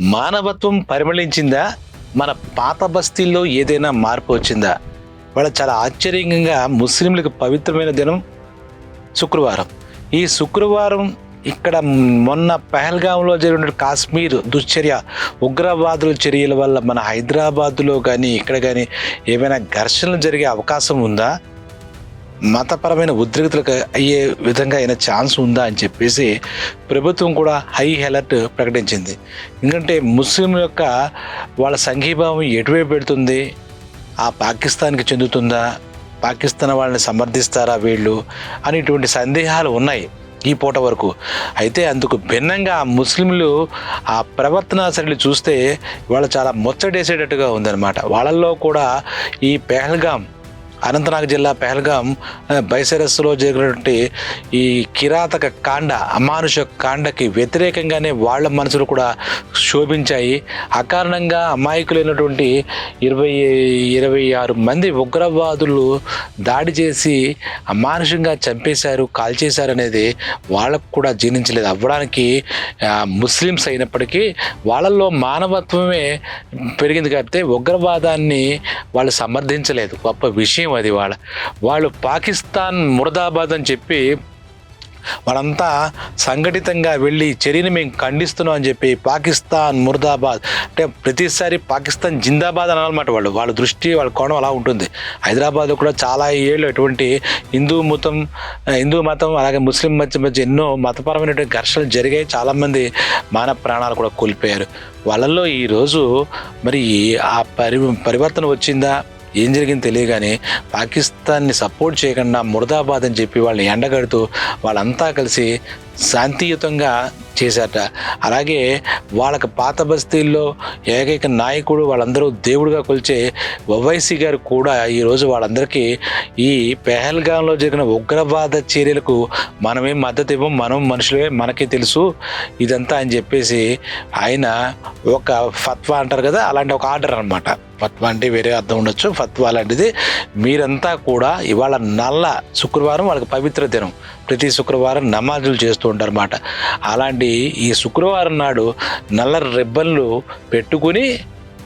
మానవత్వం పరిమళించిందా? మన పాత బస్తీల్లో ఏదైనా మార్పు వచ్చిందా? వాళ్ళు చాలా ఆశ్చర్యంగా ముస్లింలకు పవిత్రమైన దినం శుక్రవారం. ఈ శుక్రవారం ఇక్కడ మొన్న పహల్గాంలో జరిగిన కాశ్మీర్ దుశ్చర్య ఉగ్రవాదుల చర్యల వల్ల మన హైదరాబాదులో కానీ ఇక్కడ కానీ ఏమైనా ఘర్షణలు జరిగే అవకాశం ఉందా? మతపరమైన ఉద్రిక్తులకు అయ్యే విధంగా అయిన ఛాన్స్ ఉందా అని చెప్పేసి ప్రభుత్వం కూడా హై అలర్ట్ ప్రకటించింది. ఎందుకంటే ముస్లిం యొక్క వాళ్ళ సంఘీభావం ఎటువైపు పెడుతుంది ఆ పాకిస్తాన్కి చెందుతుందా? పాకిస్తాన్ వాళ్ళని సమర్థిస్తారా వీళ్ళు? అనేటువంటి సందేహాలు ఉన్నాయి ఈ పూట వరకు. అయితే అందుకు భిన్నంగా ముస్లింలు ఆ ప్రవర్తన శైలి చూస్తే వాళ్ళు చాలా ముచ్చటేసేటట్టుగా ఉందన్నమాట. వాళ్ళల్లో కూడా ఈ పెహల్గాం అనంతనాగ్ జిల్లా పెహల్గాం ఆ, బైసరస్సులో జరిగినటువంటి ఈ కిరాతక కాండ అమానుష కాండకి వ్యతిరేకంగానే వాళ్ళ మనసులు కూడా శోభించాయి. అకారణంగా అమాయకులైనటువంటి ఇరవై ఇరవై ఆరు మంది ఉగ్రవాదులు దాడి చేసి అమానుషంగా చంపేశారు కాల్చేశారు అనేది వాళ్ళకు కూడా జీర్ణించలేదు. అవ్వడానికి ముస్లిమ్స్ అయినప్పటికీ వాళ్ళల్లో మానవత్వమే పెరిగింది కాబట్టి ఉగ్రవాదాన్ని వాళ్ళు సమర్థించలేదు. గొప్ప విషయం అది వాళ్ళ. వాళ్ళు పాకిస్తాన్ మురదాబాద్ అని చెప్పి వాళ్ళంతా సంఘటితంగా వెళ్ళి చర్యని మేము ఖండిస్తున్నాం అని చెప్పి పాకిస్తాన్ ముర్దాబాద్ అంటే ప్రతిసారి పాకిస్తాన్ జిందాబాద్ అనాలన్నమాట వాళ్ళు. వాళ్ళ దృష్టి వాళ్ళ కోణం అలా ఉంటుంది. హైదరాబాద్లో కూడా చాలా ఏళ్ళు ఎటువంటి హిందూ మతం హిందూ మతం అలాగే ముస్లిం మధ్య మధ్య ఎన్నో మతపరమైనటువంటి ఘర్షణలు జరిగాయి. చాలామంది మానవ ప్రాణాలు కూడా కోల్పోయారు. వాళ్ళల్లో ఈరోజు మరి ఆ పరి పరివర్తన వచ్చిందా? ఏం జరిగింది తెలియగానే పాకిస్తాన్ని సపోర్ట్ చేయకుండా మురదాబాద్ అని చెప్పి వాళ్ళని ఎండగడుతూ వాళ్ళంతా కలిసి శాంతియుతంగా చేశారట. అలాగే వాళ్ళకి పాత బస్తీల్లో ఏకైక నాయకుడు వాళ్ళందరూ దేవుడిగా కొలిచే ఒవైసీ గారు కూడా ఈరోజు వాళ్ళందరికీ ఈ పెహల్గాంలో జరిగిన ఉగ్రవాద చర్యలకు మనమే మద్దతు ఇవ్వం మనం మనుషులే మనకే తెలుసు. ఇదంతా అని చెప్పేసి ఆయన ఒక ఫత్వా అంటారు కదా అలాంటి ఒక ఆర్డర్ అనమాట ఫత్వా అంటే వేరే అర్థం ఉండొచ్చు. ఫత్వా లాంటిది మీరంతా కూడా ఇవాళ నల్ల శుక్రవారం వాళ్ళకి పవిత్ర దినం. ప్రతి శుక్రవారం నమాజులు చేస్తూ ఉంటారు అన్నమాట అలాంటి ఈ శుక్రవారం నాడు నల్ల రిబ్బన్లు పెట్టుకుని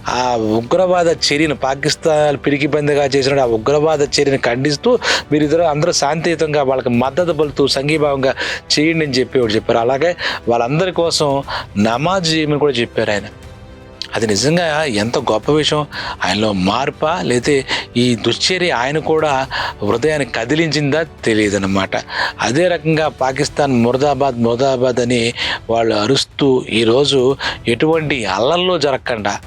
ఆ ఉగ్రవాద చర్యను పాకిస్తాన్ పిరికిబందిగా చేసిన ఆ ఉగ్రవాద చర్యను ఖండిస్తూ మీరు ఇద్దరు అందరూ శాంతియుతంగా వాళ్ళకి మద్దతు పలుతూ సంఘీభావంగా చేయండి అని చెప్పి చెప్పారు. అలాగే వాళ్ళందరి కోసం నమాజ్ చేయమని కూడా చెప్పారు ఆయన. అది నిజంగా ఎంత గొప్ప విషయం. ఆయనలో మార్పా లేతే ఈ దుశ్చర్య ఆయన కూడా హృదయాన్ని కదిలించిందా తెలియదన్నమాట. అదే రకంగా పాకిస్తాన్ మురదాబాద్ మురదాబాద్ అని వాళ్ళు అరుస్తూ ఈరోజు ఎటువంటి అల్లల్లో జరగకుండా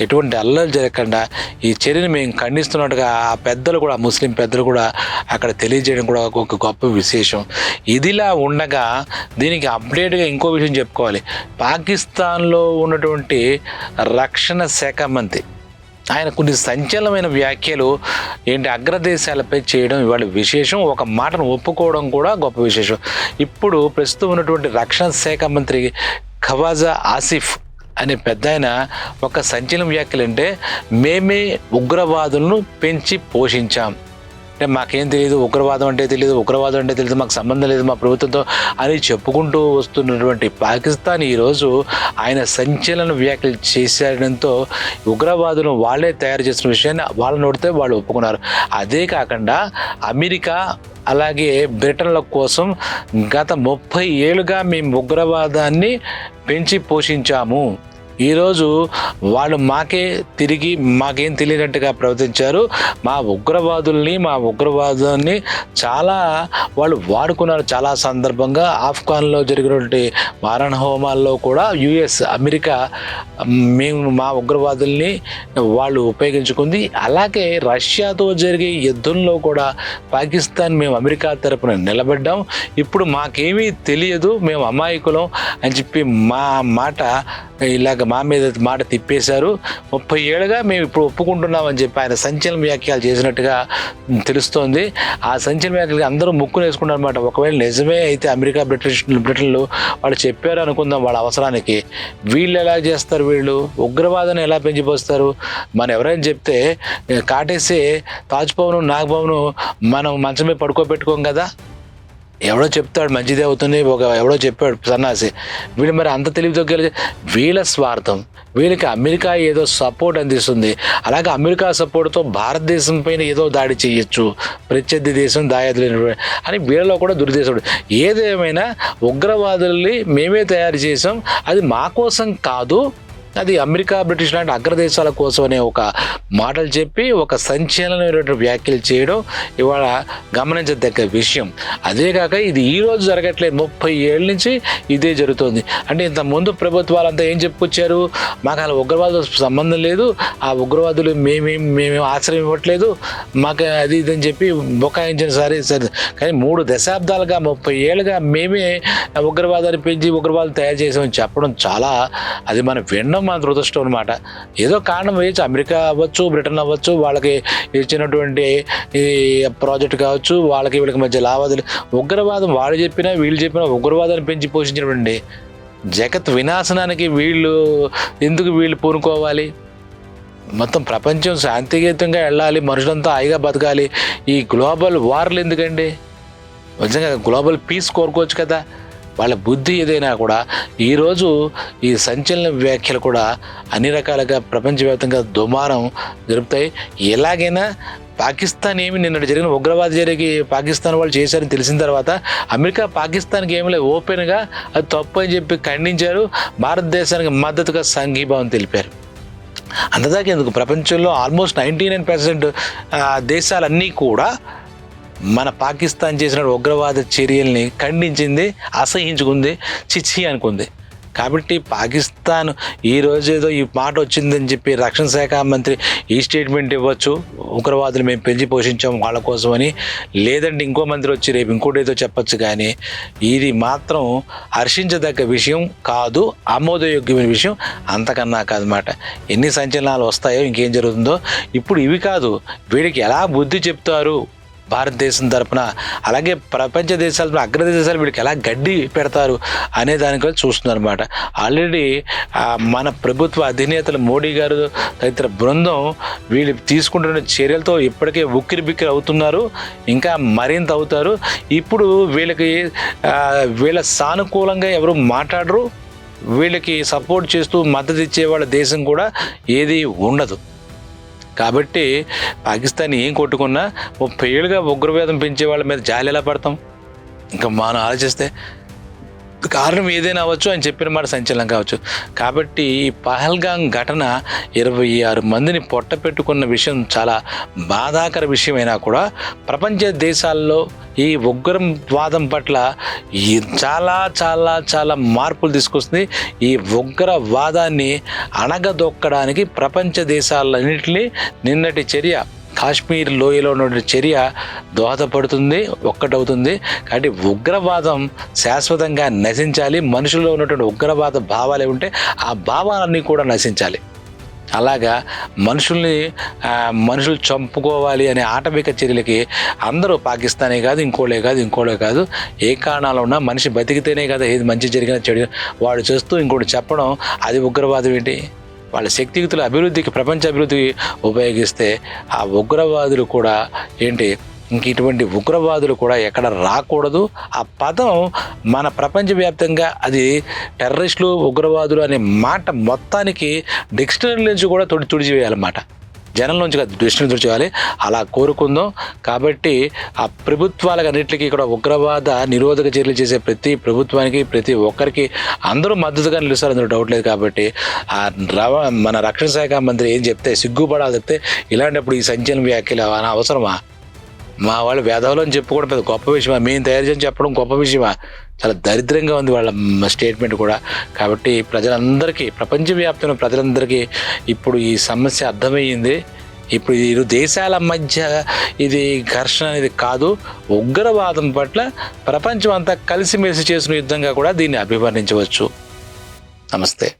ఎటువంటి అల్లలు జరగకుండా ఈ చర్యను మేము ఖండిస్తున్నట్టుగా ఆ పెద్దలు కూడా ముస్లిం పెద్దలు కూడా అక్కడ తెలియజేయడం కూడా ఒక గొప్ప విశేషం. ఇదిలా ఉండగా దీనికి అప్డేట్గా ఇంకో విషయం చెప్పుకోవాలి. పాకిస్తాన్లో ఉన్నటువంటి రక్షణ శాఖ మంత్రి ఆయన కొన్ని సంచలనమైన వ్యాఖ్యలు ఏంటి అగ్రదేశాలపై చేయడం ఇవాళ విశేషం. ఒక మాటను ఒప్పుకోవడం కూడా గొప్ప విశేషం. ఇప్పుడు ప్రస్తుతం ఉన్నటువంటి రక్షణ శాఖ మంత్రి ఖవాజా ఆసిఫ్ అనే పెద్ద ఆయన ఒక సంచలన వ్యాఖ్యలు అంటే మేమే ఉగ్రవాదులను పెంచి పోషించాం. అంటే మాకేం తెలియదు ఉగ్రవాదం అంటే తెలియదు ఉగ్రవాదం అంటే తెలియదు మాకు సంబంధం లేదు మా ప్రభుత్వంతో అని చెప్పుకుంటూ వస్తున్నటువంటి పాకిస్తాన్ ఈరోజు ఆయన సంచలన వ్యాఖ్యలు చేసేయడంతో ఉగ్రవాదులను వాళ్ళే తయారు చేసిన విషయాన్ని వాళ్ళ నోడితే వాళ్ళు ఒప్పుకున్నారు. అదే కాకుండా అమెరికా అలాగే బ్రిటన్ల కోసం గత ముప్పై ఏళ్ళుగా మేము ఉగ్రవాదాన్ని పెంచి పోషించాము. ఈరోజు వాళ్ళు మాకే తిరిగి మాకేం తెలియనట్టుగా ప్రవర్తించారు. మా ఉగ్రవాదుల్ని మా ఉగ్రవాదుల్ని చాలా వాళ్ళు వాడుకున్నారు చాలా సందర్భంగా. ఆఫ్ఘాన్లో జరిగినటువంటి మారణ హోమాల్లో కూడా యుఎస్ అమెరికా మేము మా ఉగ్రవాదుల్ని వాళ్ళు ఉపయోగించుకుంది. అలాగే రష్యాతో జరిగే యుద్ధంలో కూడా పాకిస్తాన్ మేము అమెరికా తరపున నిలబడ్డాం. ఇప్పుడు మాకేమీ తెలియదు మేము అమాయకులం అని చెప్పి మా మాట ఇలాగ మా మీద మాట తిప్పేశారు. ముప్పై ఏళ్ళుగా మేము ఇప్పుడు ఒప్పుకుంటున్నామని చెప్పి ఆయన సంచలన వ్యాఖ్యలు చేసినట్టుగా తెలుస్తోంది. ఆ సంచలన వ్యాఖ్యలు అందరూ ముక్కు వేసుకున్నారు అనమాట ఒకవేళ నిజమే అయితే అమెరికా బ్రిటిష్ బ్రిటన్లు వాళ్ళు చెప్పారు అనుకుందాం వాళ్ళ అవసరానికి. వీళ్ళు ఎలా చేస్తారు వీళ్ళు? ఉగ్రవాదాన్ని ఎలా పెంచిపోస్తారు? మనం ఎవరైనా చెప్తే కాటేసి తాజ్ భవన్ మనం మంచమే పడుకోబెట్టుకోం కదా? ఎవడో చెప్తాడు మంచిదే అవుతుంది ఒక ఎవడో చెప్పాడు సన్నాసి. వీళ్ళు మరి అంత తెలివితో గెలిచి వీళ్ళ స్వార్థం వీళ్ళకి అమెరికా ఏదో సపోర్ట్ అందిస్తుంది. అలాగే అమెరికా సపోర్ట్తో భారతదేశం పైన ఏదో దాడి చేయొచ్చు ప్రత్యర్థి దేశం దాయాదులైన అని వీళ్ళలో కూడా దుర్దేశం ఏదేమైనా ఉగ్రవాదుల్ని మేమే తయారు చేసాం అది మా కోసం కాదు అది అమెరికా బ్రిటిష్ లాంటి అగ్రదేశాల కోసం అనే ఒక మాటలు చెప్పి ఒక సంచలనమైనటువంటి వ్యాఖ్యలు చేయడం ఇవాళ గమనించదగ్గ విషయం. అదే కాక ఇది ఈ రోజు జరగట్లేదు ముప్పై ఏళ్ళ నుంచి ఇదే జరుగుతుంది. అంటే ఇంత ముందు ప్రభుత్వాలంతా ఏం చెప్పుకొచ్చారు? మాకు అలా ఉగ్రవాద సంబంధం లేదు ఆ ఉగ్రవాదులు మేమేం మేమేం ఆశ్రయం ఇవ్వట్లేదు మాకు అది ఇది అని చెప్పి బొకాయించిన సరే సరే. కానీ మూడు దశాబ్దాలుగా ముప్పై ఏళ్ళుగా మేమే ఉగ్రవాదాన్ని పెంచి ఉగ్రవాదులు తయారు చేసామని చెప్పడం చాలా అది మనం వినడం మన దురదృష్టం అనమాట ఏదో కారణం వేయచ్చు. అమెరికా అవ్వచ్చు బ్రిటన్ అవ్వచ్చు వాళ్ళకి ఇచ్చినటువంటి ఈ ప్రాజెక్ట్ కావచ్చు వాళ్ళకి వీళ్ళకి మధ్య లావాదేవీలు. ఉగ్రవాదం వాళ్ళు చెప్పినా వీళ్ళు చెప్పినా ఉగ్రవాదాన్ని పెంచి పోషించినటువంటి జగత్ వినాశనానికి వీళ్ళు ఎందుకు వీళ్ళు పూనుకోవాలి? మొత్తం ప్రపంచం శాంతియుతంగా వెళ్ళాలి మనుషులంతా హాయిగా బతకాలి. ఈ గ్లోబల్ వార్లు ఎందుకండి? నిజంగా గ్లోబల్ పీస్ కోరుకోవచ్చు కదా. వాళ్ళ బుద్ధి ఏదైనా కూడా ఈరోజు ఈ సంచలన వ్యాఖ్యలు కూడా అన్ని రకాలుగా ప్రపంచవ్యాప్తంగా దుమారం జరుపుతాయి. ఎలాగైనా పాకిస్తాన్ ఏమి నిన్నటి జరిగిన ఉగ్రవాద జరిగి పాకిస్తాన్ వాళ్ళు చేశారని తెలిసిన తర్వాత అమెరికా పాకిస్తాన్కి ఏమి లేదు ఓపెన్గా అది తప్పు అని చెప్పి ఖండించారు. భారతదేశానికి మద్దతుగా సంఘీభావం తెలిపారు. అంతదాకా ఎందుకు? ప్రపంచంలో ఆల్మోస్ట్ నైంటీ నైన్ పర్సెంట్ దేశాలన్నీ కూడా మన పాకిస్తాన్ చేసిన ఉగ్రవాద చర్యల్ని ఖండించింది అసహించుకుంది చిచ్చి అనుకుంది. కాబట్టి పాకిస్తాన్ ఈ రోజు ఏదో ఈ మాట వచ్చిందని చెప్పి రక్షణ శాఖ మంత్రి ఈ స్టేట్మెంట్ ఇవ్వచ్చు. ఉగ్రవాదులు మేము పెంచి పోషించాం వాళ్ళ కోసమని. లేదంటే ఇంకో మంత్రి వచ్చి రేపు ఇంకోటి ఏదో చెప్పచ్చు కానీ ఇది మాత్రం హర్షించదగ్గ విషయం కాదు ఆమోదయోగ్యమైన విషయం. అంతకన్నా కాదన్నమాట. ఎన్ని సంచలనాలు వస్తాయో ఇంకేం జరుగుతుందో. ఇప్పుడు ఇవి కాదు వీడికి ఎలా బుద్ధి చెప్తారు? భారతదేశం తరపున అలాగే ప్రపంచ దేశాల అగ్రదేశాలు వీడికి ఎలా గడ్డి పెడతారు అనే దానికి కూడా చూస్తున్నారు అనమాట ఆల్రెడీ మన ప్రభుత్వ అధినేతలు మోడీ గారు తదితర బృందం వీళ్ళు తీసుకుంటున్న చర్యలతో ఇప్పటికే ఉక్కిరి బిక్కిరి అవుతున్నారు ఇంకా మరింత అవుతారు. ఇప్పుడు వీళ్ళకి వీళ్ళ సానుకూలంగా ఎవరు మాట్లాడరు వీళ్ళకి సపోర్ట్ చేస్తూ మద్దతు ఇచ్చే వాళ్ళ దేశం కూడా ఏది ఉండదు. కాబట్టి పాకిస్తాన్ ఏం కొట్టుకున్నా ముప్పై ఏళ్ళుగా ఉగ్రవేదం పెంచే వాళ్ళ మీద జాలి ఎలా పడతాం? ఇంకా మనం ఆలోచిస్తే కారణం ఏదైనా అవ్వచ్చు అని చెప్పిన మాట సంచలనం కావచ్చు. కాబట్టి ఈ పహల్గాంగ్ ఘటన ఇరవై ఆరు మందిని పొట్ట పెట్టుకున్న విషయం చాలా బాధాకర విషయమైనా కూడా ప్రపంచ దేశాల్లో ఈ ఉగ్రవాదం పట్ల ఈ చాలా చాలా చాలా మార్పులు తీసుకొస్తుంది. ఈ ఉగ్రవాదాన్ని అణగదొక్కడానికి ప్రపంచ దేశాలన్నింటినీ నిన్నటి చర్య కాశ్మీర్ లోయలో ఉన్న చర్య దోహదపడుతుంది ఒక్కటవుతుంది. కాబట్టి ఉగ్రవాదం శాశ్వతంగా నశించాలి. మనుషుల్లో ఉన్నటువంటి ఉగ్రవాద భావాలు ఉంటే ఆ భావాలన్నీ కూడా నశించాలి. అలాగా మనుషుల్ని మనుషులు చంపుకోవాలి అనే ఆటవిక చర్యలకి అందరూ పాకిస్తానే కాదు ఇంకోలే కాదు ఇంకోలే కాదు. ఏ కారణాలు ఉన్నా మనిషి బతికితేనే కదా ఏది మంచి జరిగిన చెడు. వాడు చేస్తూ ఇంకోటి చెప్పడం అది ఉగ్రవాదం ఏంటి? వాళ్ళ శక్తియుతుల అభివృద్ధికి ప్రపంచ అభివృద్ధికి ఉపయోగిస్తే ఆ ఉగ్రవాదులు కూడా ఏంటి ఇంక ఇటువంటి ఉగ్రవాదులు కూడా ఎక్కడ రాకూడదు. ఆ పదం మన ప్రపంచవ్యాప్తంగా అది టెర్రరిస్టులు ఉగ్రవాదులు అనే మాట మొత్తానికి డిక్షనరీ నుంచి కూడా తుడి తుడిచివేయాలన్నమాట. జనం నుంచి దృష్టిని డిక్షనరీ అలా కోరుకుందాం. కాబట్టి ఆ ప్రభుత్వాలకు అన్నింటికి ఇక్కడ ఉగ్రవాద నిరోధక చర్యలు చేసే ప్రతి ప్రభుత్వానికి ప్రతి ఒక్కరికి అందరూ మద్దతుగా నిలుస్తారు. అందులో డౌట్ లేదు కాబట్టి. ఆ రవ మన రక్షణ శాఖ మంత్రి ఏం చెప్తే సిగ్గుపడాలి చెప్తే ఇలాంటప్పుడు ఈ సంచలన వ్యాఖ్యలు అవసరమా? మా వాళ్ళు వేదవులు అని చెప్పుకోవడం పెద్ద గొప్ప విషయమా. మేము తయారు చేసి చెప్పడం గొప్ప విషయమా. చాలా దరిద్రంగా ఉంది వాళ్ళ స్టేట్మెంట్ కూడా. కాబట్టి ప్రజలందరికీ ప్రపంచవ్యాప్తంగా ప్రజలందరికీ ఇప్పుడు ఈ సమస్య అర్థమయ్యింది. ఇప్పుడు ఇరు దేశాల మధ్య ఇది ఘర్షణ అనేది కాదు. ఉగ్రవాదం పట్ల ప్రపంచం అంతా కలిసిమెలిసి చేసిన యుద్ధంగా కూడా దీన్ని అభివర్ణించవచ్చు. నమస్తే.